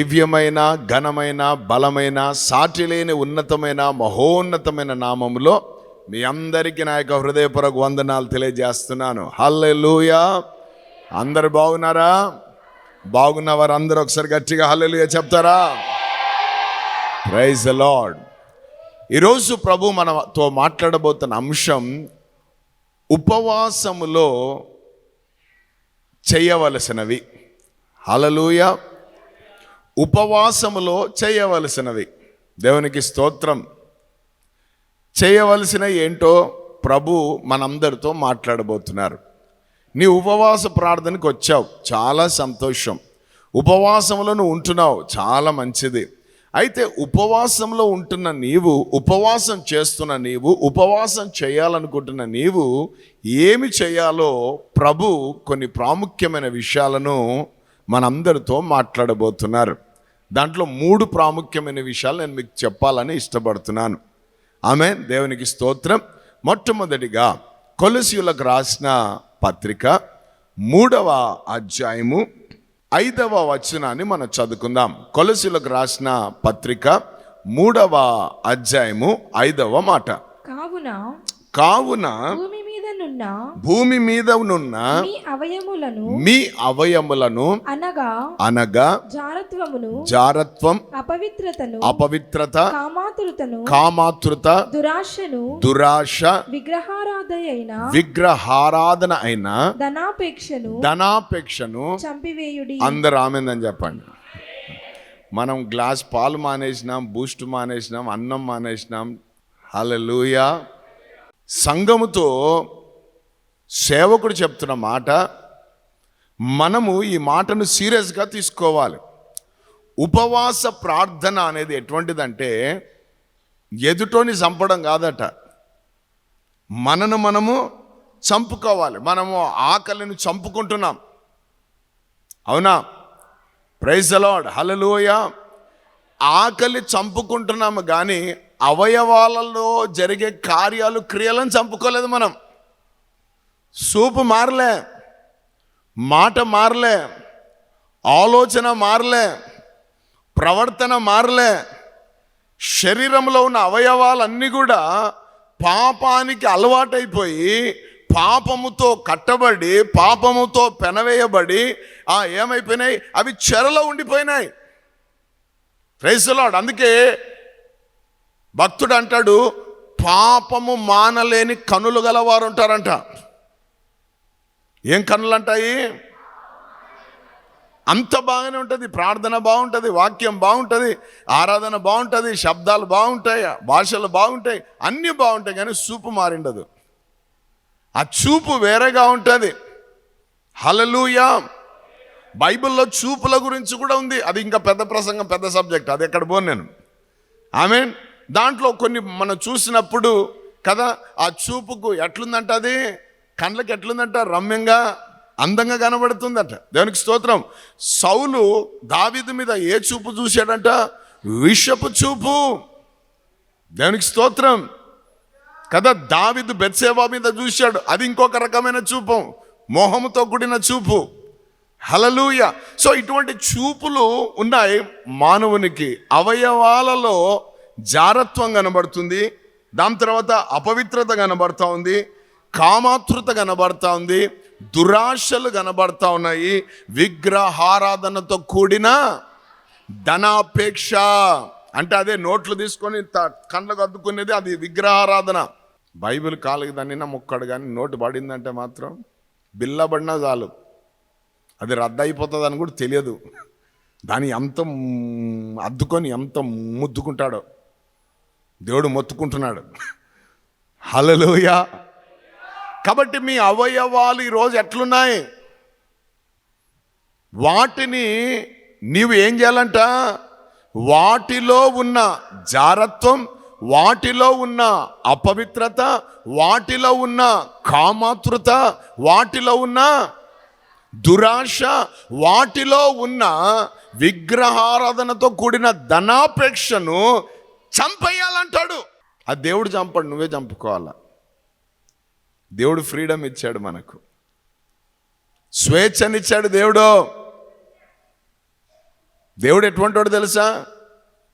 దివ్యమైన ఘనమైన బలమైన సాటి లేని ఉన్నతమైన మహోన్నతమైన నామములో మీ అందరికీ నా యొక్క హృదయపూర్వక వందనాలు తెలియజేస్తున్నాను. హల్లెలూయా! అందరు బాగున్నారా? బాగున్న వారు అందరూ ఒకసారి గట్టిగా హల్లెలూయా చెప్తారా? Praise Lord. ఈరోజు ప్రభు మనతో మాట్లాడబోతున్న అంశం ఉపవాసములో చేయవలసినవి. హలలుయ ఉపవాసములో చేయవలసినవి. దేవునికి స్తోత్రం. చేయవలసిన ఏంటో ప్రభు మనందరితో మాట్లాడబోతున్నారు. నీ ఉపవాస ప్రార్థనకు వచ్చావు. చాలా సంతోషం. ఉపవాసంలో నువ్వు ఉంటున్నావు. చాలా మంచిది. అయితే ఉపవాసంలో ఉంటున్న నీవు ఉపవాసం చేస్తున్న నీవు ఉపవాసం చేయాలనుకుంటున్న నీవు ఏమి చేయాలో ప్రభు కొన్ని ప్రాముఖ్యమైన విషయాలను మనందరితో మాట్లాడబోతున్నారు. దాంట్లో మూడు ప్రాముఖ్యమైన విషయాలు నేను మీకు చెప్పాలని ఇష్టపడుతున్నాను. ఆమె దేవునికి స్తోత్రం. మొట్టమొదటిగా కొలసీయులకు రాసిన పత్రిక మూడవ అధ్యాయము ఐదవ వచనాన్ని మనం చదువుకుందాం. కొలసీలకు రాసిన పత్రిక మూడవ అధ్యాయము ఐదవ మాట. కావున కావున భూమి మీదనున్న భూమి మీద నున్న మీ అవయములను మీ అవయములను అనగా అనగా జారత్వమును జారత్వం అపవిత్రతను అపవిత్రత కామాతురతను దురాశను దురాశ విగ్రహారాధయైన విగ్రహారాధన అయిన ధనాపేక్షను ధనాపేక్షను చంపివేయుడి. అందరు ఆమెందని చెప్పండి. మనం గ్లాస్ పాలు మానేసినాం బూస్ట్ మానేసినాం అన్నం మానేసినాం. హల్లెలూయా. సంఘముతో సేవకుడు చెప్తున్న మాట మనము ఈ మాటను సీరియస్గా తీసుకోవాలి. ఉపవాస ప్రార్థన అనేది ఎటువంటిదంటే ఎదుటోని చంపడం కాదట. మనను మనము చంపుకోవాలి. మనము ఆకలిని చంపుకుంటున్నాం. అవునా? ప్రైజ్ అలాడ్ హలలోయ ఆకలి చంపుకుంటున్నాము కానీ అవయవాలలో జరిగే కార్యాలు క్రియలను చంపుకోలేదు మనం. సూపు మారలే మాట మారలే ఆలోచన మారలే ప్రవర్తన మారలే. శరీరంలో ఉన్న అవయవాలన్నీ కూడా పాపానికి అలవాటైపోయి పాపముతో కట్టబడి పాపముతో పెనవేయబడి ఆ ఏమైపోయినాయి? అవి చెరలో ఉండిపోయినాయి. రైసులాడు అందుకే భక్తుడు అంటాడు పాపము మానలేని కనులు గలవారు ఉంటారంట ఏం కన్నులు అంటాయి అంత బాగానే ఉంటుంది ప్రార్థన బాగుంటుంది వాక్యం బాగుంటుంది ఆరాధన బాగుంటుంది శబ్దాలు బాగుంటాయి భాషలు బాగుంటాయి అన్నీ బాగుంటాయి కానీ చూపు మారిండదు. ఆ చూపు వేరేగా ఉంటుంది. హలలుయా బైబిల్లో చూపుల గురించి కూడా ఉంది. అది ఇంకా పెద్ద ప్రసంగం పెద్ద సబ్జెక్ట్. అది ఎక్కడ పోను నేను. ఆమె దాంట్లో కొన్ని మనం చూసినప్పుడు కదా ఆ చూపుకు ఎట్లుందంట అది కండ్లకి ఎట్లుందంట రమ్యంగా అందంగా కనబడుతుందట. దేవునికి స్తోత్రం. సౌలు దావీదు మీద ఏ చూపు చూశాడంట? విషపు చూపు. దేవునికి స్తోత్రం. కదా దావిదు బెత్సేవా మీద చూశాడు. అది ఇంకొక రకమైన చూపు. మోహముతో కూడిన చూపు. హలలుయ సో ఇటువంటి చూపులు ఉన్నాయి మానవునికి. అవయవాలలో జారత్వం కనబడుతుంది. దాని తర్వాత అపవిత్రత కనబడుతూ ఉంది. కామాతృత కనబడతా ఉంది దురాశలు కనబడతా ఉన్నాయి. విగ్రహారాధనతో కూడిన ధనాపేక్ష. అంటే అదే నోట్లు తీసుకొని త- కళ్ళకు అద్దుకునేది అది విగ్రహారాధన. బైబిల్ కాలుకి దానిన మొక్కడు కానీ నోటు పడిందంటే మాత్రం బిల్లబడినా చాలు. అది రద్దు అయిపోతుంది అని కూడా తెలియదు. దాన్ని ఎంత అద్దుకొని ఎంత ముద్దుకుంటాడో. దేవుడు మొత్తుకుంటున్నాడు. హలలోయా కాబట్టి మీ అవయవాలు ఈరోజు ఎట్లున్నాయి? వాటిని నీవు ఏం చేయాలంట? వాటిలో ఉన్న జారత్వం వాటిలో ఉన్న అపవిత్రత వాటిలో ఉన్న కామాతృత వాటిలో ఉన్న దురాశ వాటిలో ఉన్న విగ్రహారాధనతో కూడిన ధనాపేక్షను చంపేయాలంటాడు. ఆ దేవుడు చంపడు నువ్వే చంపుకోవాలా? దేవుడు ఫ్రీడమ్ ఇచ్చాడు మనకు. స్వేచ్ఛనిచ్చాడు దేవుడు. దేవుడు ఎటువంటి వాడు తెలుసా?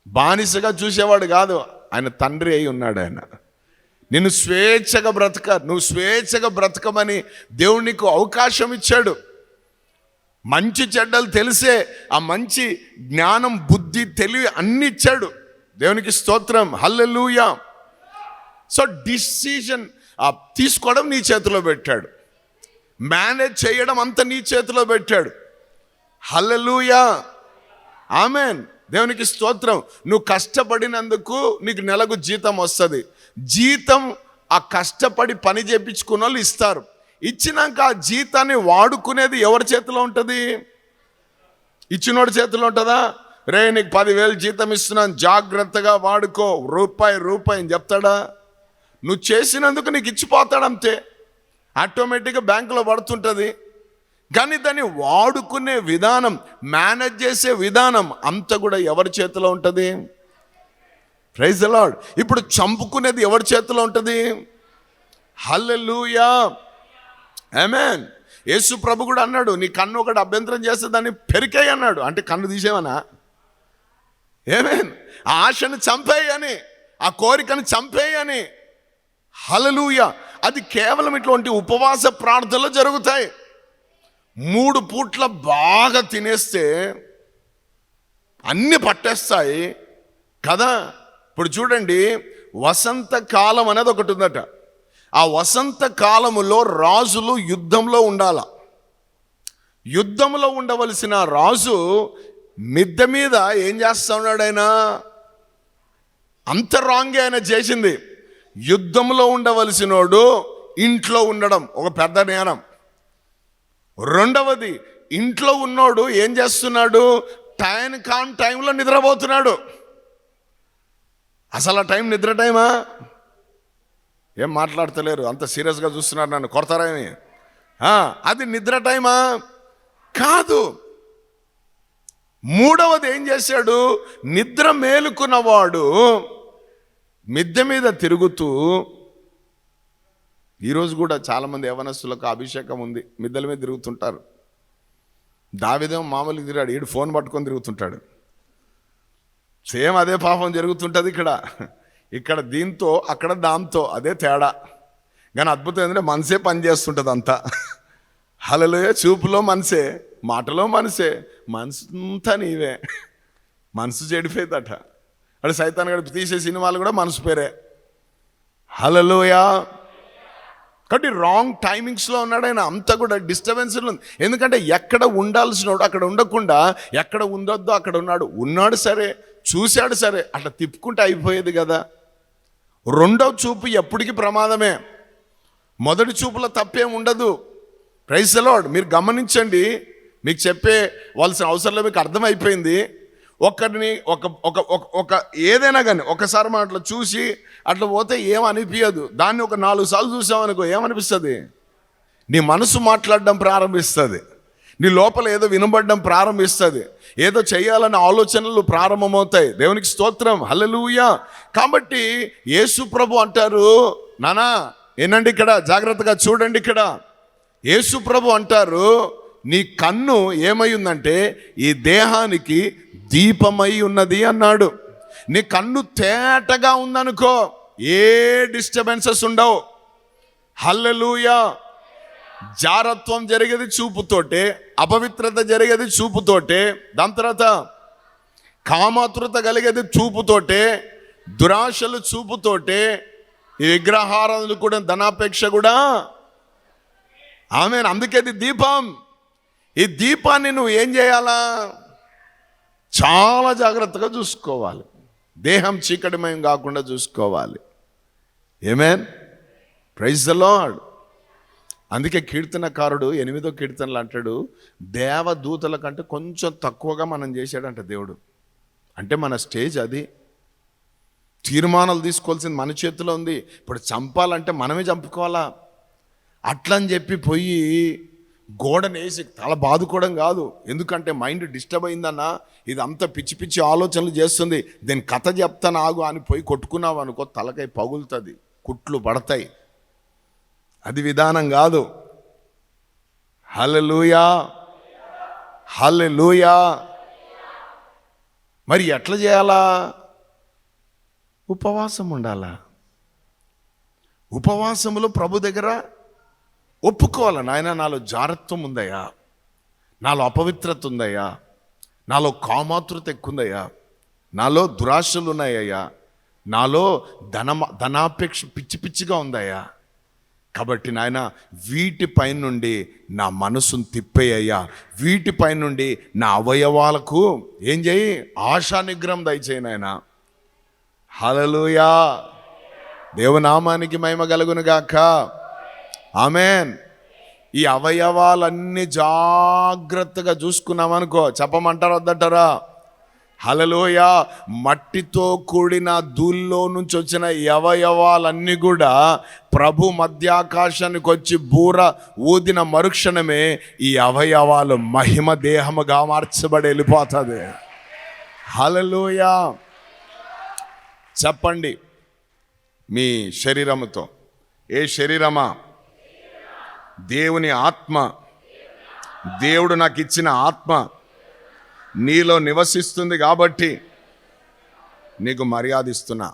బానిసగా చూసేవాడు కాదు. ఆయన తండ్రి అయి ఉన్నాడు ఆయన. నిన్ను స్వేచ్ఛగా బ్రతక నువ్వు స్వేచ్ఛగా బ్రతకమని దేవుడు నీకు అవకాశం ఇచ్చాడు. మంచి చెడ్డలు తెలిసే ఆ మంచి జ్ఞానం బుద్ధి తెలివి అన్ని ఇచ్చాడు. దేవునికి స్తోత్రం. హల్లెలూయా. సో ఆ తీసుకోవడం నీ చేతిలో పెట్టాడు. మేనేజ్ చేయడం అంతా నీ చేతిలో పెట్టాడు. హల్లెలూయా ఆమెన్ దేవునికి స్తోత్రం. నువ్వు కష్టపడినందుకు నీకు నెలకు జీతం వస్తుంది. జీతం ఆ కష్టపడి పని చేపించుకున్న వాళ్ళు ఇస్తారు. ఇచ్చినాక ఆ జీతాన్ని వాడుకునేది ఎవరి చేతిలో ఉంటుంది? ఇచ్చినోడి చేతిలో ఉంటుందా? రే నీకు పదివేలు జీతం ఇస్తున్నాను జాగ్రత్తగా వాడుకో. రూపాయి రూపాయి అని చెప్తాడా? నువ్వు చేసినందుకు నీకు ఇచ్చిపోతాడంతే. ఆటోమేటిక్గా బ్యాంకులో పడుతుంటుంది. కానీ దాన్ని వాడుకునే విధానం మేనేజ్ చేసే విధానం అంత కూడా ఎవరి చేతిలో ఉంటుంది? ప్రైజ్ అలాడ్ ఇప్పుడు చంపుకునేది ఎవరి చేతిలో ఉంటుంది? హల్లెలూయా ఏమేన్ యేసు ప్రభు కూడా అన్నాడు నీ కన్ను ఒకటి అభ్యంతరం చేస్తే దాన్ని పెరికాయి అన్నాడు. అంటే కన్ను తీసేవనా? ఏమేన్ ఆ ఆశను చంపేయని ఆ కోరికను చంపేయని హలలుయ అది కేవలం ఇటువంటి ఉపవాస ప్రార్థనలు జరుగుతాయి. మూడు పూట్ల బాగా తినేస్తే అన్ని పట్టేస్తాయి. కదా? ఇప్పుడు చూడండి వసంత కాలం అనేది ఒకటి ఉందట. ఆ వసంత కాలములో రాజులు యుద్ధంలో ఉండాల. యుద్ధంలో ఉండవలసిన రాజు మిద్దె మీద ఏం చేస్తా ఉన్నాడు ఆయన? అంత రాంగే ఆయన చేసింది. యుద్ధంలో ఉండవలసినోడు ఇంట్లో ఉండడం ఒక పెద్ద జ్ఞానం రెండవది ఇంట్లో ఉన్నోడు ఏం చేస్తున్నాడు? టైం కాన్ టైంలో నిద్రపోతున్నాడు. అసలు ఆ టైం నిద్ర టైమా? ఏం మాట్లాడతలేరు? అంత సీరియస్గా చూస్తున్నారు నన్ను. కొడతారని అది నిద్ర టైమా? కాదు. మూడవది ఏం చేశాడు? నిద్ర మేలుకున్నవాడు మిద్దె మీద తిరుగుతూ ఈరోజు కూడా చాలామంది యవనస్తులకు అభిషేకం ఉంది. మిద్దెల మీద తిరుగుతుంటారు. దావిదేమో మామూలుగా తిరిగాడు. ఈడు ఫోన్ పట్టుకొని తిరుగుతుంటాడు. సేమ్ అదే పాపం జరుగుతుంటుంది ఇక్కడ. ఇక్కడ దీంతో అక్కడ దాంతో అదే తేడా. కానీ అద్భుతం ఏంటంటే మనసే పని చేస్తుంటుంది అంతా. హలలోయ చూపులో మనసే మాటలో మనసే. మనసు అంతా నీవే. మనసు చెడిపోయిందట. వాడు సైతాన్ గడిపి తీసే సినిమాలు కూడా మనసు పేరే. హలలోయా కాబట్టి రాంగ్ టైమింగ్స్లో ఉన్నాడు ఆయన. అంతా కూడా డిస్టర్బెన్స్ ఉంది. ఎందుకంటే ఎక్కడ ఉండాల్సినోడు అక్కడ ఉండకుండా ఎక్కడ ఉండొద్దో అక్కడ ఉన్నాడు. ఉన్నాడు సరే చూశాడు సరే అట్లా తిప్పుకుంటే అయిపోయేది కదా. రెండవ చూపు ఎప్పటికీ ప్రమాదమే. మొదటి చూపులో తప్పేం ఉండదు. ప్రైస్ అలాడ్ మీరు గమనించండి. మీకు చెప్పే వాళ్ళసిన అవసరంలో మీకు అర్థమైపోయింది. ఒకరిని ఒక ఒక ఒక- ఒక ఏదైనా కానీ ఒకసారి మనం అట్లా చూసి అట్లా పోతే ఏమనిపించదు దాన్ని ఒక నాలుగు సార్లు చూసామనుకో ఏమనిపిస్తుంది నీ మనసు మాట్లాడడం ప్రారంభిస్తుంది. నీ లోపల ఏదో వినబడడం ప్రారంభిస్తుంది. ఏదో చేయాలనే ఆలోచనలు ప్రారంభమవుతాయి. దేవునికి స్తోత్రం. హల్లెలూయా. కాబట్టి యేసు ప్రభు అంటారు నానా ఏనండి ఇక్కడ జాగ్రత్తగా చూడండి ఇక్కడ. యేసు ప్రభు అంటారు నీ కన్ను ఏమై ఉందంటే ఈ దేహానికి దీపమై ఉన్నది అన్నాడు. నీ కన్ను తేటగా ఉందనుకో ఏ డిస్టర్బెన్సెస్ ఉండవు. హల్లెలూయా. జారత్వం జరిగేది చూపుతోటే అపవిత్రత జరిగేది చూపుతోటే దాని తర్వాత కామాతృత కలిగేది చూపుతోటే దురాశలు చూపుతోటే ఈ విగ్రహారాధనలు కూడా ధనాపేక్ష కూడా. ఆమె అందుకేది దీపం. ఈ దీపాన్ని నువ్వు ఏం చేయాలా? చాలా జాగ్రత్తగా చూసుకోవాలి. దేహం చీకటిమయం కాకుండా చూసుకోవాలి. ఏమేన్ ప్రైజ్ ద లార్డ్ అందుకే కీర్తనకారుడు ఎనిమిదో కీర్తనలు అంటాడు దేవదూతల కంటే కొంచెం తక్కువగా మనం చేశాడంట దేవుడు. అంటే మన స్టేజ్ అది. తీర్మానాలు తీసుకోవాల్సింది మన చేతిలో ఉంది. ఇప్పుడు చంపాలంటే మనమే చంపుకోవాలా? అట్లని చెప్పి పోయి గోడనేసి తల బాదుకోవడం కాదు. ఎందుకంటే మైండ్ డిస్టర్బ్ అయిందన్నా ఇది అంత పిచ్చి పిచ్చి ఆలోచనలు చేస్తుంది. దీని కథ చెప్తాను ఆగు అని పోయి కొట్టుకున్నావు అనుకో తలకై పగులుతుంది కుట్లు పడతాయి. అది విధానం కాదు. హలలుయా హలలుయా మరి ఎట్లా చేయాలా? ఉపవాసం ఉండాలా? ఉపవాసములో ప్రభు దగ్గర ఒప్పుకోవాలి? నాయన నాలో జారత్వం ఉందయ్యా. నాలో అపవిత్రత ఉందయ్యా. నాలో కామాతృత ఎక్కువందయ్యా. నాలో దురాశలు ఉన్నాయ్యా నాలో ధన ధనాపేక్ష పిచ్చి పిచ్చిగా ఉందయ్యా. కాబట్టి నాయన వీటిపై నుండి నా మనసును తిప్పేయ్యా. వీటిపై నుండి నా అవయవాలకు ఏం చేయి? ఆశా నిగ్రహం దయచేయి నాయన. హలలుయా దేవునామానికి మహిమ కలుగునుగాక. ఆమెన్. ఈ అవయవాలన్నీ జాగ్రత్తగా చూసుకున్నామనుకో చెప్పమంటారా వద్దంటారా హలలోయ మట్టితో కూడిన ధూల్లో నుంచి వచ్చిన ఈ అవయవాలన్నీ కూడా ప్రభు మధ్యాకాశానికి వచ్చి బూర ఊదిన మరుక్షణమే ఈ అవయవాలు మహిమ దేహముగా మార్చబడి వెళ్ళిపోతుంది. హలలోయ చెప్పండి మీ శరీరముతో. ఏ శరీరమా? దేవుని ఆత్మ. దేవుడు నాకు ఇచ్చిన ఆత్మ. నీలో నివసిస్తుంది కాబట్టి నీకు మర్యాద ఇస్తున్నా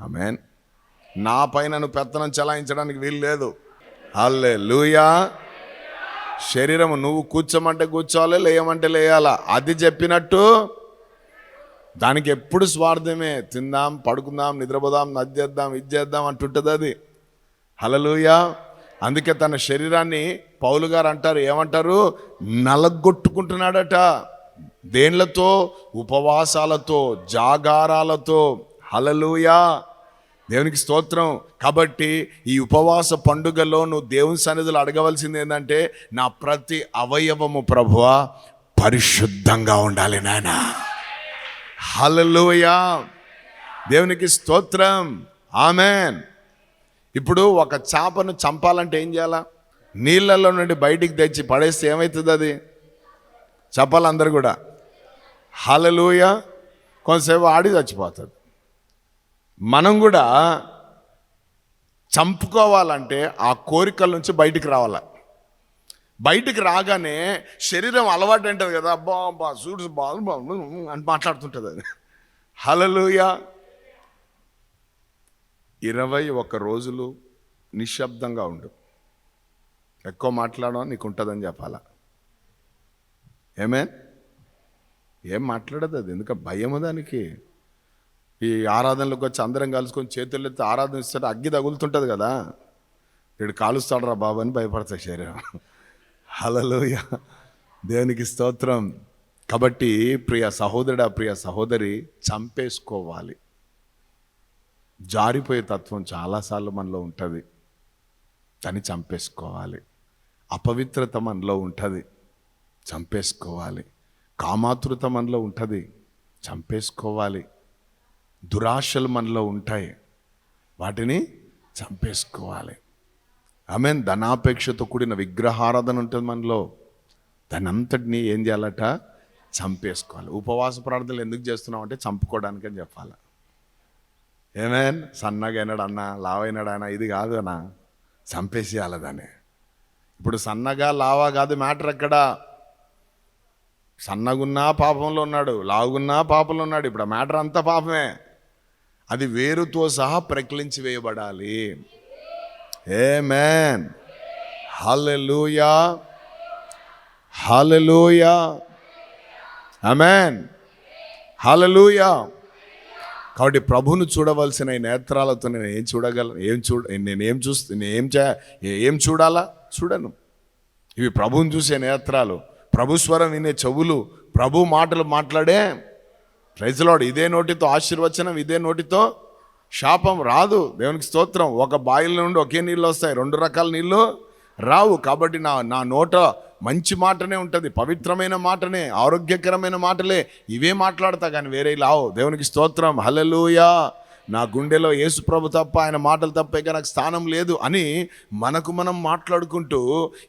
ఆమెన్. నా పైన నువ్వు పెత్తనం చలాయించడానికి వీలు లేదు అల్లే లూయా శరీరం నువ్వు కూర్చోమంటే కూర్చోవాలి లేయమంటే లేయాలా? అది చెప్పినట్టు దానికి ఎప్పుడు స్వార్థమే. తిందాం పడుకుందాం నిద్రపోదాం నది చేద్దాం ఇది చేద్దాం అంటుంటుంది అది. హలలుయా అందుకే తన శరీరాన్ని పౌలు గారు అంటారు ఏమంటారు? నలగొట్టుకుంటున్నాడట. దేన్లతో? ఉపవాసాలతో జాగారాలతో. హలలుయా దేవునికి స్తోత్రం. కాబట్టి ఈ ఉపవాస పండుగలో నువ్వు దేవుని సన్నిధులు అడగవలసింది ఏంటంటే నా ప్రతి అవయవము ప్రభువ పరిశుద్ధంగా ఉండాలి నాయన. హలలుయా దేవునికి స్తోత్రం. ఆమెన్. ఇప్పుడు ఒక చేపను చంపాలంటే ఏం చేయాలా నీళ్ళల్లో నుండి బయటికి తెచ్చి పడేస్తే ఏమవుతుంది అది చెప్పాలి అందరు కూడా హలలుయ కొంతసేపు ఆడి చచ్చిపోతుంది మనం కూడా చంపుకోవాలంటే ఆ కోరికల నుంచి బయటికి రావాలి బయటికి రాగానే శరీరం అలవాటు అంటుంది కదా అబ్బా అబ్బా చూడు బాగు అని మాట్లాడుతుంటుంది అది హలలుయా ఇరవై ఒక్క రోజులు నిశ్శబ్దంగా ఉండు. ఎక్కువ మాట్లాడడం నీకు ఉంటుందని చెప్పాలా? ఏమే ఏం మాట్లాడదు అది. ఎందుక భయము దానికి? ఈ ఆరాధనలకు వచ్చి అందరం కలుసుకొని చేతులు ఎత్తి ఆరాధన ఇస్తే అగ్గి తగులుతుంటుంది కదా. వీడు కాలుస్తాడు రా బాబు అని భయపడతాయి శరీరం. హలలోయ దేవునికి స్తోత్రం. కాబట్టి ప్రియ సహోదరుడా ప్రియ సహోదరి చంపేసుకోవాలి. జారిపోయే తత్వం చాలాసార్లు మనలో ఉంటుంది. దాన్ని చంపేసుకోవాలి. అపవిత్రత మనలో ఉంటుంది. చంపేసుకోవాలి. కామాతృత మనలో ఉంటుంది. చంపేసుకోవాలి. దురాశలు మనలో ఉంటాయి. వాటిని చంపేసుకోవాలి. ఆమె ధనాపేక్షతో కూడిన విగ్రహారాధన ఉంటుంది మనలో. దాని అంతటినీ ఏం చేయాలట? చంపేసుకోవాలి. ఉపవాస ప్రార్థనలు ఎందుకు చేస్తున్నాం అంటే చంపుకోవడానికి అని చెప్పాలి. ఏమేన్ సన్నగా అయినాడు అన్న లావైనాడు ఇది కాదు అన్న. చంపేసేయాలి దాన్ని. ఇప్పుడు సన్నగా లావా కాదు మ్యాటర్ ఎక్కడ? సన్నగున్నా పాపంలో ఉన్నాడు లావుగున్నా పాపంలో ఉన్నాడు. ఇప్పుడు ఆ మ్యాటర్ అంతా పాపమే. అది వేరుతో సహా ప్రకలించి వేయబడాలి. ఏ మ్యాన్ హల్లెలూయా. హల్లెలూయా. అమెన్ హల్లెలూయా. కాబట్టి ప్రభువును చూడవలసిన ఈ నేత్రాలతో నేను ఏం చూడగలను ఏం చూడ నేనేం చూస్తే నేను ఏం చే ఏం చూడాలా? చూడను. ఇవి ప్రభువుని చూసే నేత్రాలు. ప్రభు స్వరం వినే చెవులు. ప్రభు మాటలు మాట్లాడే. ప్రైజ్లాడు ఇదే నోటితో ఆశీర్వచనం ఇదే నోటితో శాపం రాదు. దేవునికి స్తోత్రం. ఒక బాయిల నుండి ఒకే నీళ్ళు వస్తాయి. రెండు రకాల నీళ్ళు రావు. కాబట్టి నా నా నోట మంచి మాటనే ఉంటుంది పవిత్రమైన మాటనే ఆరోగ్యకరమైన మాటలే ఇవే మాట్లాడతా కానీ వేరే లావు. దేవునికి స్తోత్రం హలలుయా నా గుండెలో యేసుప్రభు తప్ప ఆయన మాటలు తప్ప ఇక నాకు స్థానం లేదు అని మనకు మనం మాట్లాడుకుంటూ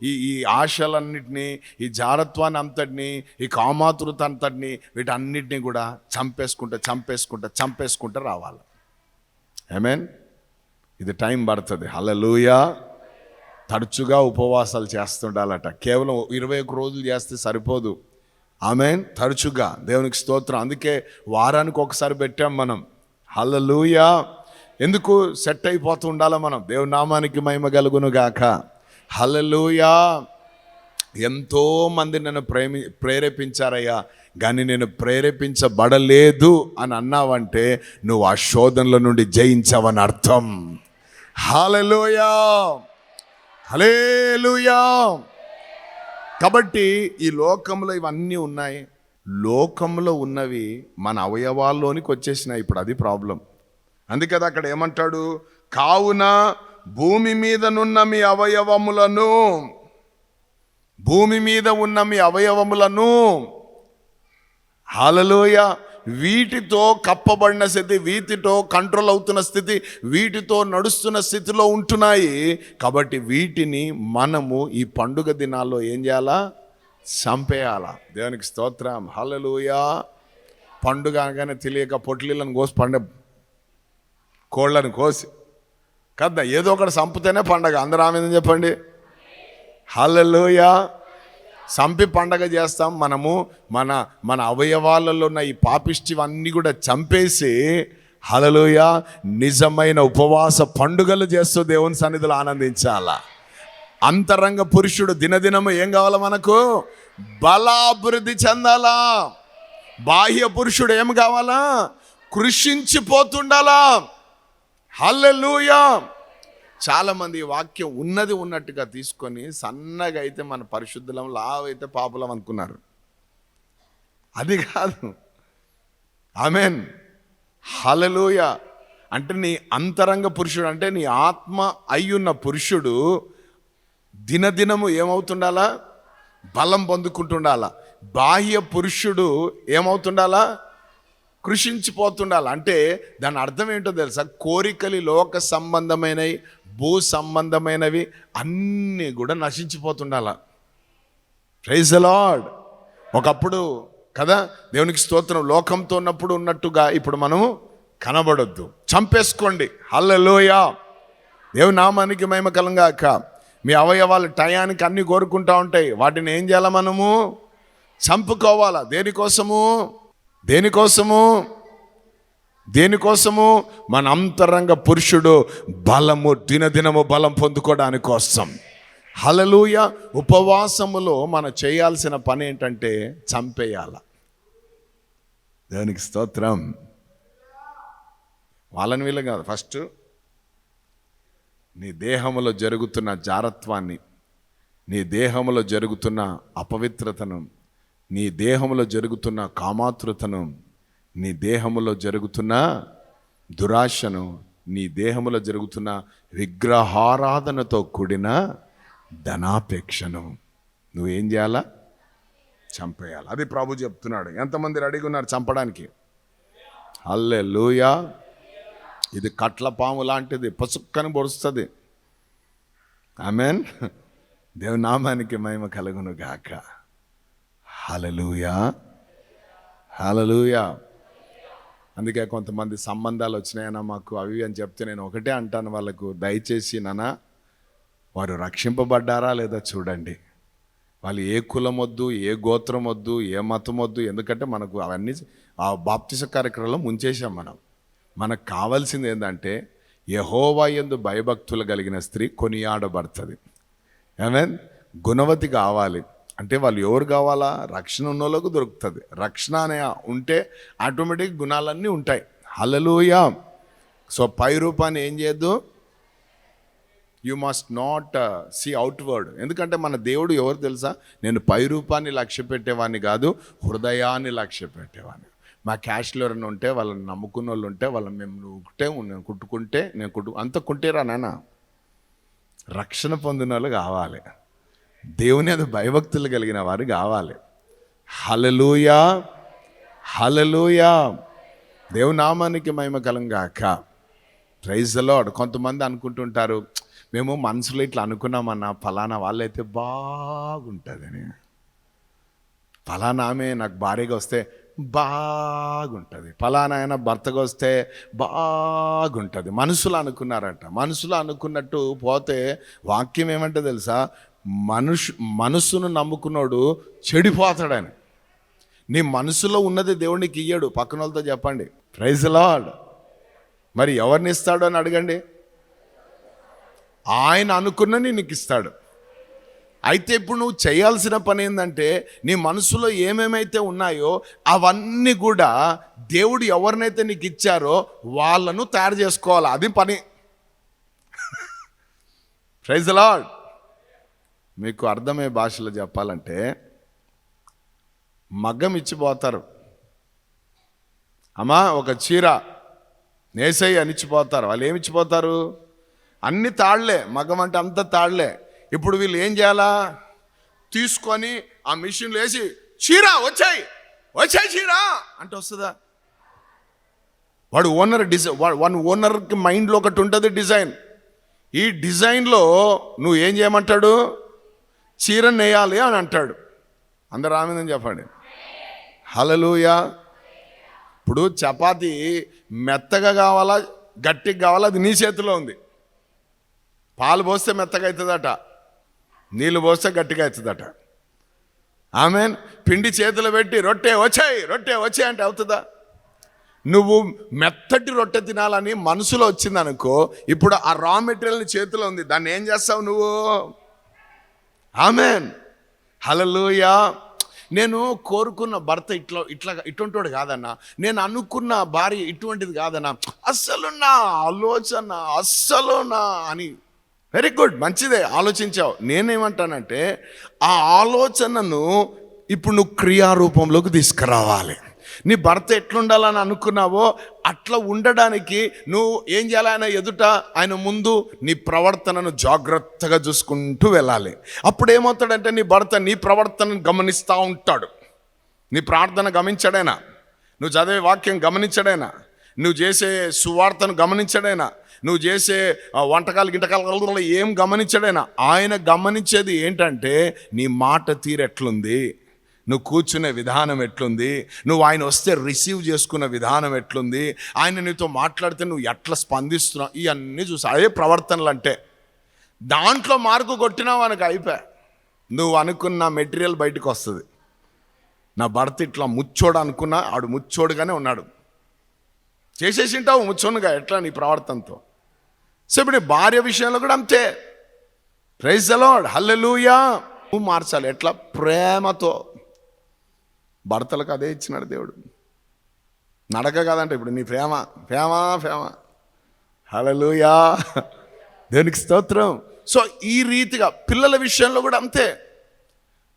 ఈ ఈ ఆశలన్నిటినీ ఈ జారత్వాన్ని అంతటిని ఈ కామాతురత అంతటిని వీటన్నిటిని కూడా చంపేసుకుంటా చంపేసుకుంటా చంపేసుకుంటా రావాలి. ఐ మీన్ ఇది టైం పడుతుంది. హల్లెలూయా. తరచుగా ఉపవాసాలు చేస్తుండాలట. కేవలం ఇరవై ఒక రోజులు చేస్తే సరిపోదు. ఆమె తరచుగా. దేవునికి స్తోత్రం. అందుకే వారానికి ఒకసారి పెట్టాం మనం. హల్లెలూయా. ఎందుకు సెట్ అయిపోతూ ఉండాలి మనం? దేవుని నామానికి మహిమ కలుగును గాక. హల్లెలూయా. ఎంతోమంది నన్ను ప్రేమి ప్రేరేపించారయ్యా. కానీ నేను ప్రేరేపించబడలేదు అని అన్నావంటే నువ్వు ఆ శోధనల నుండి జయించావని అర్థం. హల్లెలూయా. హలేలుయా కాబట్టి ఈ లోకంలో ఇవన్నీ ఉన్నాయి. లోకంలో ఉన్నవి మన అవయవాల్లోనికి వచ్చేసినాయి. ఇప్పుడు అది ప్రాబ్లం. అందుకే అక్కడ ఏమంటాడు? కావున భూమి మీదనున్న మీ అవయవములను భూమి మీద ఉన్న మీ అవయవములను హాలలోయ వీటితో కప్పబడిన స్థితి వీటితో కంట్రోల్ అవుతున్న స్థితి వీటితో నడుస్తున్న స్థితిలో ఉంటున్నాయి. కాబట్టి వీటిని మనము ఈ పండుగ దినాల్లో ఏం చేయాలా? చంపేయాలా. దేవునికి స్తోత్రం. హలలుయా పండుగ అనగానే తెలియక పొట్లీలను కోసి పండ కోళ్ళను కోసి. కదా ఏదో ఒకటి చంపితేనే పండగ. అందరూ ఆమె చెప్పండి? హలలుయా చంపి పండగ చేస్తాం మనము మన మన అవయవాలలో ఉన్న ఈ పాపిష్టివన్నీ కూడా చంపేసి హలలోయ నిజమైన ఉపవాస పండుగలు చేస్తూ దేవుని సన్నిధిలో ఆనందించాలా? అంతరంగ పురుషుడు దినదినము ఏం కావాలా మనకు? బలాభివృద్ధి చెందాలా? బాహ్య పురుషుడు ఏం కావాలా? కృషించిపోతుండాలా? హల్లెలూయా! చాలామంది వాక్యం ఉన్నది ఉన్నట్టుగా తీసుకొని సన్నగా అయితే మన పరిశుద్ధులం లావైతే పాపులం అనుకున్నారు. అది కాదు. ఆమెన్. హలలోయ అంటే నీ అంతరంగ పురుషుడు అంటే నీ ఆత్మ అయ్యున్న పురుషుడు దినదినము ఏమవుతుండాలా? బలం పొందుకుంటుండాలా? బాహ్య పురుషుడు ఏమవుతుండాలా? కృషించిపోతుండాలి? అంటే దాని అర్థం ఏంటో తెలుసా? కోరికలు లోక సంబంధమైనవి భూ సంబంధమైనవి అన్నీ కూడా నశించిపోతుండాల. ప్రైజ్ లార్డ్ ఒకప్పుడు కదా దేవునికి స్తోత్రం లోకంతో ఉన్నప్పుడు ఉన్నట్టుగా ఇప్పుడు మనము కనబడొద్దు. చంపేసుకోండి. హల్లలోయా దేవు నామానికి మేమకలంగాక మీ అవయవాలు టయానికి అన్ని కోరుకుంటా ఉంటాయి. వాటిని ఏం చేయాలి మనము? చంపుకోవాలా. దేనికోసము? దేనికోసము? దేనికోసము? మన అంతరంగ పురుషుడు బలము దినదినము బలం పొందుకోవడానికి కోసం. హలలుయ ఉపవాసములో మనం చేయాల్సిన పని ఏంటంటే చంపేయాల. దేవునికి స్తోత్రం. వాళ్ళని వీళ్ళు కాదు ఫస్ట్ నీ దేహములో జరుగుతున్న జారత్వాన్ని నీ దేహములో జరుగుతున్న అపవిత్రతను నీ దేహంలో జరుగుతున్న కామాతృతను నీ దేహములో జరుగుతున్న దురాశను నీ దేహములో జరుగుతున్న విగ్రహారాధనతో కూడిన ధనాపేక్షను నువ్వేం చేయాలా? చంపేయాలి. అది ప్రభు చెప్తున్నాడు. ఎంతమంది రెడీగా ఉన్నారు చంపడానికి? అల్లే లూయా ఇది కట్ల పాము లాంటిది పసుక్కని పొడుస్తుంది ఆమెన్. దేవుని నామానికి మహిమ కలుగును గాక హలలుయా హలలుయా అందుకే కొంతమంది సంబంధాలు వచ్చినాయన్నా మాకు అవి అని చెప్తే నేను ఒకటే అంటాను వాళ్ళకు దయచేసి నాన్న వారు రక్షింపబడ్డారా లేదా చూడండి. వాళ్ళు ఏ కులం వద్దు ఏ గోత్రం వద్దు ఏ మతం వద్దు ఎందుకంటే మనకు అవన్నీ ఆ బాప్తిస కార్యక్రమంలో ముంచేసాం మనం. మనకు కావాల్సింది ఏంటంటే యహోవా ఎందు భయభక్తులు కలిగిన స్త్రీ కొనియాడబడుతుంది. ఏమే గుణవతి కావాలి. అంటే వాళ్ళు ఎవరు కావాలా? రక్షణ ఉన్న వాళ్ళకు దొరుకుతుంది. రక్షణ అనే ఉంటే ఆటోమేటిక్ గుణాలన్నీ ఉంటాయి. హలలుయా సో పై రూపాన్ని ఏం చేయొద్దు? You must not see outward ఎందుకంటే మన దేవుడు ఎవరు తెలుసా? నేను పై రూపాన్ని లక్ష్య పెట్టేవాడిని కాదు హృదయాన్ని లక్ష్య పెట్టేవాడిని. మా క్యాష్లో ఎవరైనా ఉంటే వాళ్ళని నమ్ముకున్న వాళ్ళు ఉంటే వాళ్ళని మేము ఒకటే నేను కుట్టుకుంటే నేను కుట్టు అంత కుంటేరా నాన్న? రక్షణ పొందిన వాళ్ళు కావాలి. దేవుని అది భయభక్తులు కలిగిన వారు కావాలి. హలలుయా హలలుయా దేవునామానికి మహిమ గాక. ప్రైజ్ లాడ్ కొంతమంది అనుకుంటుంటారు మేము మనసులో ఇట్లా అనుకున్నామన్నా ఫలానా వాళ్ళైతే బాగుంటుందని. ఫలానా ఆమె నాకు భార్యగా వస్తే బాగుంటుంది. ఫలానా ఆయన భర్తగా వస్తే బాగుంటుంది. మనసులో అనుకున్నారట. మనసులో అనుకున్నట్టు పోతే వాక్యం ఏమంటే తెలుసా? మనుషు మనసును నమ్ముకున్నాడు చెడిపోతాడని. నీ మనసులో ఉన్నది దేవుడికి ఇయ్యాడు. పక్కన వాళ్ళతో చెప్పండి. ప్రైజ్ లాడ్ మరి ఎవరిని ఇస్తాడు అని అడగండి? ఆయన అనుకున్నని నీకు ఇస్తాడు. అయితే ఇప్పుడు నువ్వు చేయాల్సిన పని ఏంటంటే నీ మనసులో ఏమేమైతే ఉన్నాయో అవన్నీ కూడా దేవుడు ఎవరినైతే నీకు ఇచ్చారో వాళ్ళను తయారు చేసుకోవాలి. అది పని. ప్రైజ్ లాడ్ మీకు అర్థమయ్యే భాషలో చెప్పాలంటే మగ్గం ఇచ్చిపోతారు. అమ్మా ఒక చీర నేసై అనిచ్చిపోతారు. వాళ్ళు ఏమిచ్చిపోతారు అన్ని తాళ్ళే మగ్గం అంటే అంత తాళ్ళే. ఇప్పుడు వీళ్ళు ఏం చేయాలా? తీసుకొని ఆ మిషన్లు వేసి చీర వచ్చాయి వచ్చాయి చీర! అంటే వస్తుందా? వాడు ఓనర్ డిజైన్ వన్ ఓనర్కి మైండ్లో ఒకటి ఉంటుంది డిజైన్. ఈ డిజైన్లో నువ్వు ఏం చేయమంటాడు? చీర నేయాలి అని అంటాడు. అందరు ఆమెందని చెప్పండి. హలలుయా ఇప్పుడు చపాతి మెత్తగా కావాలా గట్టిగా కావాలా? అది నీ చేతిలో ఉంది. పాలు పోస్తే మెత్తగా అవుతుందట. నీళ్ళు పోస్తే గట్టిగా అవుతుందట. ఆమె పిండి చేతిలో పెట్టి రొట్టె వచ్చాయి రొట్టె వచ్చాయి అంటే అవుతుందా? నువ్వు మెత్తటి రొట్టె తినాలని మనసులో వచ్చింది అనుకో ఇప్పుడు ఆ రా మెటీరియల్ చేతిలో ఉంది. దాన్ని ఏం చేస్తావు నువ్వు? ఆమెన్. హలలోయా నేను కోరుకున్న భర్త ఇట్లా ఇట్లా ఇటువంటివాడు కాదన్నా. నేను అనుకున్న భార్య ఇటువంటిది కాదన్నా. అస్సలు నా ఆలోచన అస్సలు నా అని. వెరీ గుడ్ మంచిదే. ఆలోచించావు. నేనేమంటానంటే ఆ ఆలోచనను ఇప్పుడు నువ్వు క్రియారూపంలోకి తీసుకురావాలి. నీ భర్త ఎట్లుండాలని అనుకున్నావో అట్లా ఉండడానికి నువ్వు ఏం చేయాలి ఆయన ఎదుట? ఆయన ముందు నీ ప్రవర్తనను జాగ్రత్తగా చూసుకుంటూ వెళ్ళాలి. అప్పుడు ఏమవుతాడంటే నీ భర్త నీ ప్రవర్తనను గమనిస్తూ ఉంటాడు. నీ ప్రార్థన గమనించడైనా? నువ్వు చదివే వాక్యం గమనించడైనా? నువ్వు చేసే సువార్తను గమనించడైనా? నువ్వు చేసే వంటకాలు గింటకాలు ఏం గమనించడైనా? ఆయన గమనించేది ఏంటంటే నీ మాట తీరెట్లుంది నువ్వు కూర్చునే విధానం ఎట్లుంది? నువ్వు ఆయన వస్తే రిసీవ్ చేసుకున్న విధానం ఎట్లుంది? ఆయన నీతో మాట్లాడితే నువ్వు ఎట్లా స్పందిస్తున్నావు? ఇవన్నీ చూసి. అదే ప్రవర్తనలు అంటే దాంట్లో మార్కు కొట్టినావు అనకు అయిపోయా. నువ్వు అనుకున్న మెటీరియల్ బయటకు వస్తుంది. నా భర్త ఇట్లా ముచ్చోడు అనుకున్నా ఆడు ముచ్చోడుగానే ఉన్నాడు. చేసేసి ఉంటావు ముచ్చోనుగా ఎట్లా నీ ప్రవర్తనతో? సో ఇప్పుడు నీ భార్య విషయంలో కూడా అంతే. ప్రైజ్ అలాడ్ హల్లెలూయా నువ్వు మార్చాలి. ఎట్లా? ప్రేమతో. భర్తలకు అదే ఇచ్చినాడు దేవుడు. నడక కాదంటే ఇప్పుడు నీ ప్రేమ ప్రేమ ప్రేమ. హలలుయా దేవునికి స్తోత్రం? సో ఈ రీతిగా పిల్లల విషయంలో కూడా అంతే.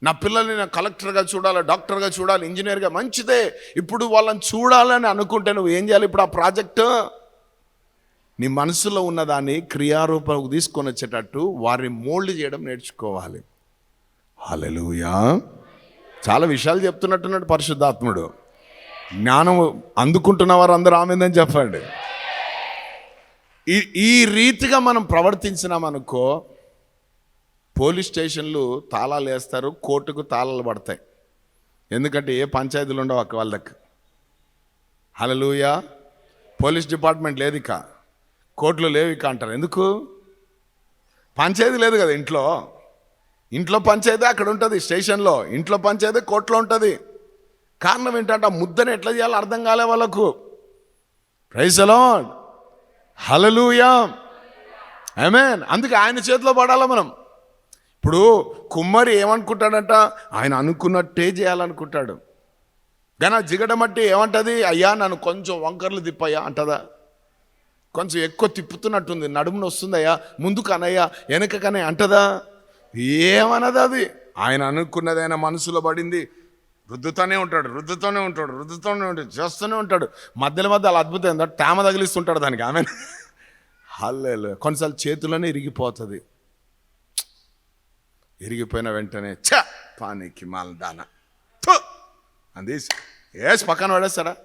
నా పిల్లల్ని నేను కలెక్టర్గా చూడాలి డాక్టర్గా చూడాలి ఇంజనీర్గా మంచిదే. ఇప్పుడు వాళ్ళని చూడాలని అనుకుంటే నువ్వు ఏం చేయాలి? ఇప్పుడు ఆ ప్రాజెక్టు? నీ మనసులో ఉన్నదాన్ని క్రియారూపంకు తీసుకొని వచ్చేటట్టు వారిని మోల్డ్ చేయడం నేర్చుకోవాలి. హలలుయా చాలా విషయాలు చెప్తున్నట్టున్నాడు పరిశుద్ధాత్ముడు. జ్ఞానం అందుకుంటున్న వారు అందరూ ఆమెందని చెప్పండి. ఈ ఈ రీతిగా మనం ప్రవర్తించినామనుకో పోలీస్ స్టేషన్లు తాళాలు వేస్తారు కోర్టుకు తాళాలు పడతాయి. ఎందుకంటే ఏ పంచాయతీలు ఉండవు అక్క వాళ్ళకి హలలుయా పోలీస్ డిపార్ట్మెంట్ లేదు ఇక. కోర్టులు లేవు ఇక అంటారు. ఎందుకు? పంచాయతీ లేదు కదా ఇంట్లో. ఇంట్లో పంచేదే అక్కడ ఉంటుంది స్టేషన్లో. ఇంట్లో పంచేదే కోర్టులో ఉంటుంది. కారణం ఏంటంటే ఆ ముద్దని ఎట్లా చేయాలో అర్థం కాలే వాళ్ళకు. ప్రైజలో హలలుయా ఐమేన్ అందుకే ఆయన చేతిలో పడాలా మనం. ఇప్పుడు కుమ్మరి ఏమనుకుంటాడంట? ఆయన అనుకున్నట్టే చేయాలనుకుంటాడు. కానీ ఆ జిగడం అంటే ఏమంటది? అయ్యా నన్ను కొంచెం వంకర్లు తిప్పయ్యా అంటదా? కొంచెం ఎక్కువ తిప్పుతున్నట్టుంది. నడుమున వస్తుందయ్యా ముందుకు అనయ్యా వెనకకనే అంటదా? ఏమన్నది అది ఆయన అనుకున్నది ఆయన మనసులో పడింది. రుద్దుతూనే ఉంటాడు రుద్దుతూనే ఉంటాడు రుద్దుతూనే ఉంటాడు చేస్తూనే ఉంటాడు. మధ్యలో మధ్య అలా అద్భుతం ఏంటో తేమ తగిలిస్తుంటాడు దానికి ఆమె. హల్లేలు కొన్నిసార్లు చేతులనే ఇరిగిపోతుంది. ఇరిగిపోయిన వెంటనే చ పానికి మాలదాన. దాన అని తీసి వేసి పక్కన పడేస్తాడా?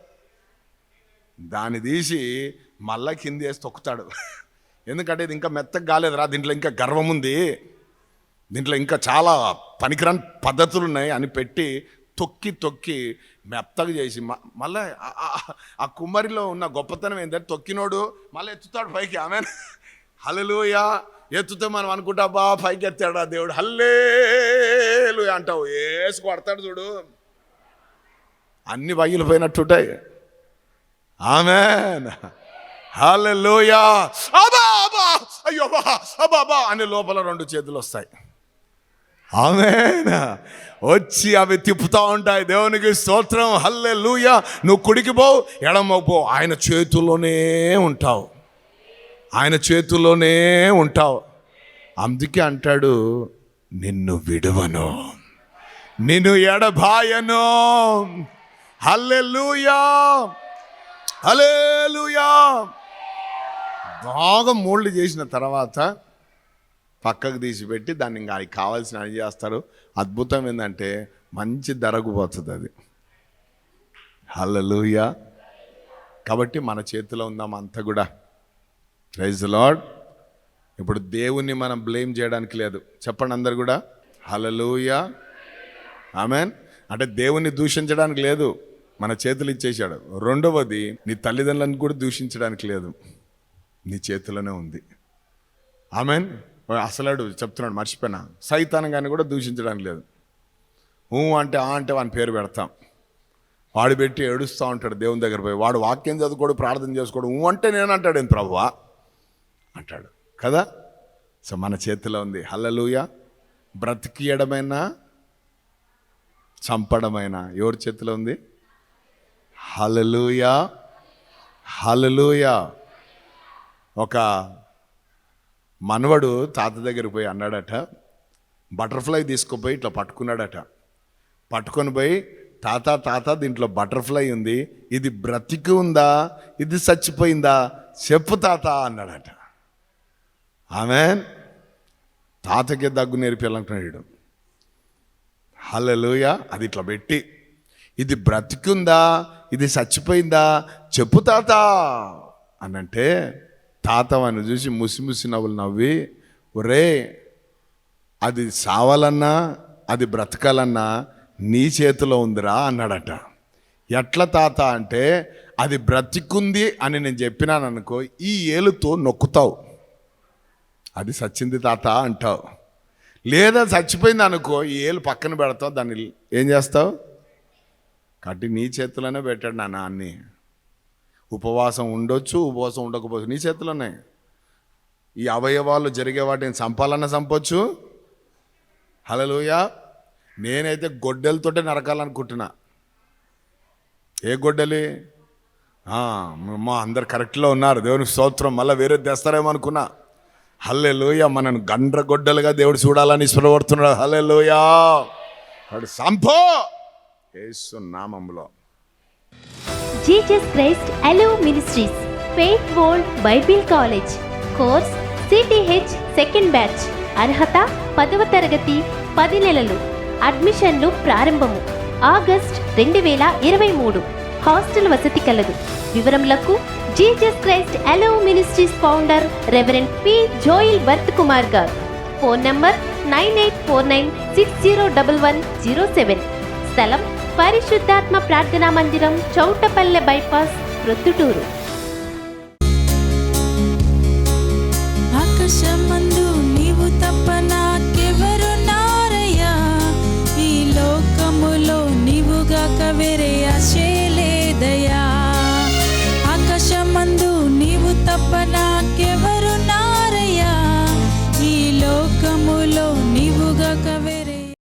దాన్ని తీసి మళ్ళా కింద వేసి తొక్కుతాడు. ఎందుకంటే ఇది ఇంకా మెత్తగా కాలేదురా దీంట్లో ఇంకా గర్వం ఉంది. దీంట్లో ఇంకా చాలా పనికిరాని పద్ధతులు ఉన్నాయి అని పెట్టి తొక్కి తొక్కి మెత్తగా చేసి మ- ఆ- కుమ్మరిలో ఉన్న గొప్పతనం ఏంటంటే తొక్కినోడు మళ్ళీ ఎత్తుతాడు పైకి. ఆమె హలలుయా ఎత్తుతే మనం అనుకుంటా బా పైకి ఎత్తాడా దేవుడు? హల్లేలు అంటావు. వేసి కొడతాడు చూడు. అన్ని పగిలిపోయినట్టుంటాయి ఆమె హల్లెలూయా. అబ్బా అబ్బా అయ్యో అబా అబ్బా అబ్బా అని లోపల రెండు చేతులు వస్తాయి. ఆమెన్? వచ్చి అవి తిప్పుతా ఉంటాయి. దేవునికి స్తోత్రం. హల్లే నువ్వు కుడికి పో ఎడమ పో. ఆయన చేతుల్లోనే ఉంటావు. ఆయన చేతుల్లోనే ఉంటావు. అందుకే అంటాడు నిన్ను విడవను. నిన్ను ఎడబాయను. హల్లెలూయా. హల్లెలూయా. బాగా మోళ్ళు చేసిన తర్వాత పక్కకు తీసిపెట్టి దాన్ని ఇంకా కావాల్సిన అని చేస్తారు. అద్భుతం ఏంటంటే మంచి ధరకు పోతుంది అది. హలలుయ కాబట్టి మన చేతిలో ఉందాం అంతా కూడా. ప్రైజ్ లార్డ్ ఇప్పుడు దేవుణ్ణి మనం బ్లేమ్ చేయడానికి లేదు. చెప్పండి అందరు కూడా. హలలుయ ఆమెన్ అంటే దేవుణ్ణి దూషించడానికి లేదు. మన చేతులు ఇచ్చేశాడు. రెండవది నీ తల్లిదండ్రులను కూడా దూషించడానికి లేదు. నీ చేతిలోనే ఉంది. ఆమెన్ అసలాడు చెప్తున్నాడు మర్చిపోయినా. సైతానంగాన్ని కూడా దూషించడానికి లేదు. ఊ అంటే ఆ అంటే వాని పేరు పెడతాం. వాడు పెట్టి ఏడుస్తూ ఉంటాడు దేవుని దగ్గర పోయి. వాడు వాక్యం చదువుకోడు ప్రార్థన చేసుకోడు. ఊ అంటే నేను అంటాడు ఏం ప్రభువా? అంటాడు. కదా? సో మన చేతిలో ఉంది. హల్లెలూయ. బ్రతికియడమైనా చంపడమైనా. ఎవరి చేతిలో ఉంది? హలలుయా హలలుయా ఒక మనవడు తాత దగ్గరికి పోయి అన్నాడట బటర్ఫ్లై తీసుకుపోయి ఇట్లా పట్టుకున్నాడట. పట్టుకొని పోయి తాత తాత దీంట్లో బటర్ఫ్లై ఉంది ఇది బ్రతికి ఉందా ఇది చచ్చిపోయిందా చెప్పు తాత అన్నాడట. ఆమె తాతకి దగ్గు నేర్పించాలనుకున్నాడు హల్లెలూయ అది ఇట్లా పెట్టి ఇది బ్రతికుందా ఇది చచ్చిపోయిందా చెప్పు తాత అనంటే తాత వాడిని చూసి ముసి ముసి నవ్వులు నవ్వి ఒరే అది సావాలన్నా అది బ్రతకాలన్నా నీ చేతిలో ఉందిరా అన్నాడట. ఎట్ల తాత అంటే అది బ్రతికుంది అని నేను చెప్పినాను అనుకో ఈ ఏలుతో నొక్కుతావు. అది సచ్చింది తాత అంటావు. లేదా చచ్చిపోయింది అనుకో ఈ ఏలు పక్కన పెడతావు దాన్ని ఏం చేస్తావు? కాబట్టి నీ చేతిలోనే పెట్టాడు నా నాన్ని ఉపవాసం ఉండొచ్చు ఉపవాసం ఉండకపోవచ్చు. నీ చేతిలోనే ఈ అవయవాలు జరిగే వాటిని చంపాలన్నా చంపొచ్చు. హలలుయ నేనైతే గొడ్డలతోటే నరకాలనుకుంటున్నా. ఏ గొడ్డలి? మా అందరు కరెక్ట్లో ఉన్నారు. దేవుని స్తోత్రం మళ్ళీ వేరే తెస్తారేమో అనుకున్నా హల్లే లోయ మనను గండ్ర గొడ్డలుగా దేవుడు చూడాలని ఇష్టపడుతున్నాడు. హల్లే లోయ సంపో ఏసు నామంలో. జీజస్ క్రైస్ట్ అలో ministries faith world Bible college course CTH second batch అర్హత పదవ తరగతి పది నెలలు అడ్మిషన్లు ప్రారంభము ఆగస్ట్ రెండు వేల ఇరవై మూడు హాస్టల్ వసతి కలదు. వివరములకు జీజస్ క్రైస్ట్ అలో ministries founder reverend P. Joel Worth Kumar garu. Phone number nine eight four nine six zero double one zero seven. స్థలం పరిశుద్ధాత్మ ప్రార్థనా మందిరం చౌటపల్లె బైపాస్ ప్రొద్దుటూరు.